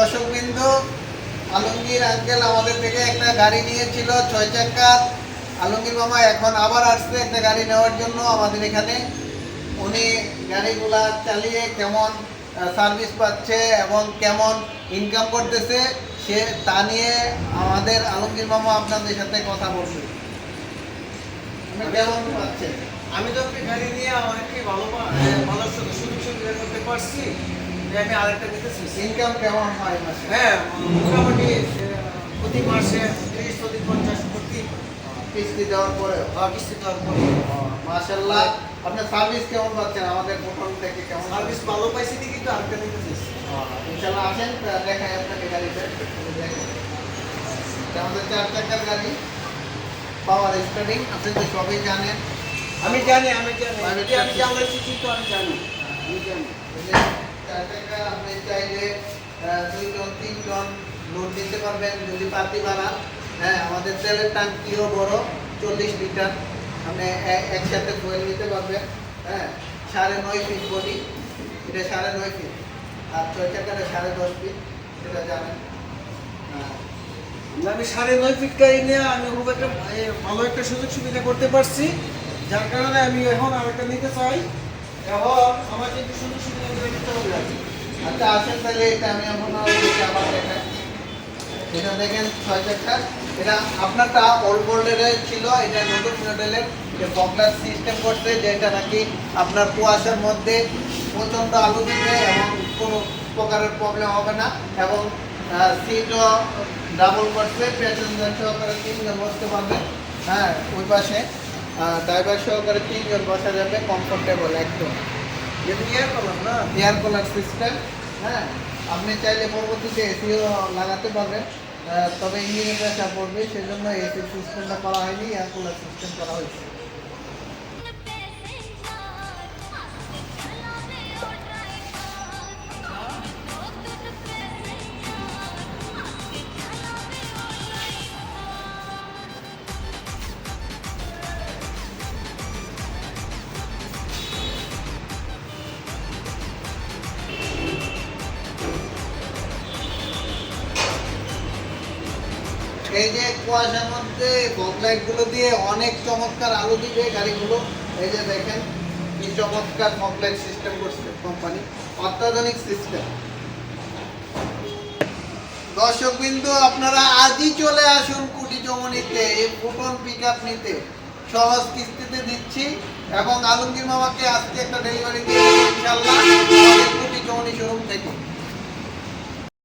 দর্শক বিন্দু আলমগীর আঙ্কেল আমাদের থেকে একটা গাড়ি নিয়েছিল ছয় চাকার আলমগীর মামা এখন আবার আসছে একটা গাড়ি নেওয়ার জন্য আমাদের এখানে। উনি গাড়িগুলা চালিয়ে কেমন সার্ভিস পাচ্ছে এবং কেমন ইনকাম করতেছে, সে তা নিয়ে আমাদের আলমগীর মামা আপনাদের সাথে কথা বলবে। কেমন পাচ্ছেন আমি তো গাড়ি নিয়ে ভালো পা- ভালো সু- সুযোগ সুবিধা করতে পারছি। আমি আরেকটা চাইছি ইনকাম কেমন হয় মাসে? হ্যাঁ মোটামুটি প্রতি মাসে তিরিশ প্রতি পঞ্চাশ প্রতি কিস্তি দেওয়ার আহ, কিস্তি দেওয়ার পরে। মাশাল্লাহ আপনার সার্ভিস কেমন পাচ্ছেন? আমাদের প্রথম থেকে কেমন সার্ভিস ভালো পাইছি দেখি তো আরেকটা চাইছি ইনশাল্লাহ আসেন তা দেখাই আপনাকে দেখেন। আমাদের চার চাকার গাড়ি। পাওয়ার স্টার্টিং আপনি তো সবই জানেন। আমি জানি আমি জানি। আমি। চালাইছি তো আমি জানি। আমি জানি। চাকা আপনি চাইলে আহ, দুইজন তিনজন লোড দিতে পারবেন যদি পাতি বানান হ্যাঁ আমাদের তেলের ট্যাঙ্কিও বড় চল্লিশ লিটার। আপনি একসাথে ফুয়েল নিতে পারবেন। হ্যাঁ সাড়ে নয় ফিট বডি এটা সাড়ে নয় ফিট আর ছয় চাকাটা সাড়ে দশ ফিট সেটা জানেন। হ্যাঁ। আমি সাড়ে নয় ফিট গাড়ি আমি খুব একটা ভালো একটা সুযোগ সুবিধা করতে পারছি। যার কারণে আমি এখন আরেকটা নিতে চাই। আমার। আচ্ছা তাহলে এটা আমি আপনার আবার এটা দেখেন, ছয় চাকা এটা আপনারটা ওল্ড মডেলের ছিল, এটা নতুন সিস্টেম করছে, যেটা নাকি আপনার কুয়াশার মধ্যে প্রচণ্ড আলো দিবে এবং কোনো প্রকারের প্রবলেম হবে না। এবং সিটও ডাবল করছে প্যাসেঞ্জার সহকারে তিনজন বসতে পারবে। হ্যাঁ ওই পাশে। ড্রাইভার সহকারে তিনজন বসা যাবে কমফোর্টেবল একদম। এয়ার কলার না? এয়ার কুলার সিস্টেম হ্যাঁ। আপনি চাইলে পরবর্তীতে এসিও লাগাতে পারবেন। তবে ইঞ্জিনের পেশা পড়বে সেজন্য এসি সিস্টেমটা করা হয়নি এয়ার কুলার সিস্টেম করা হয়েছে। এই যে কুয়াশার মধ্যে বকলাইটগুলো দিয়ে অনেক চমৎকার আলো দিবে গাড়িগুলো। এই যে দেখেন, কি চমৎকার বকলাইট সিস্টেম করছে কোম্পানি অত্যাধুনিক সিস্টেম দর্শক বিন্দু আপনারা আজই চলে আসুন কুটি চমনিতে, এই ফুটন পিক আপ নিতে। সহজ কিস্তিতে দিচ্ছি এবং আলমগীর মামাকে আজকে একটা ডেলিভারি দিয়ে ইনশাল্লাহ কুটি চমনি শোরুম থেকে।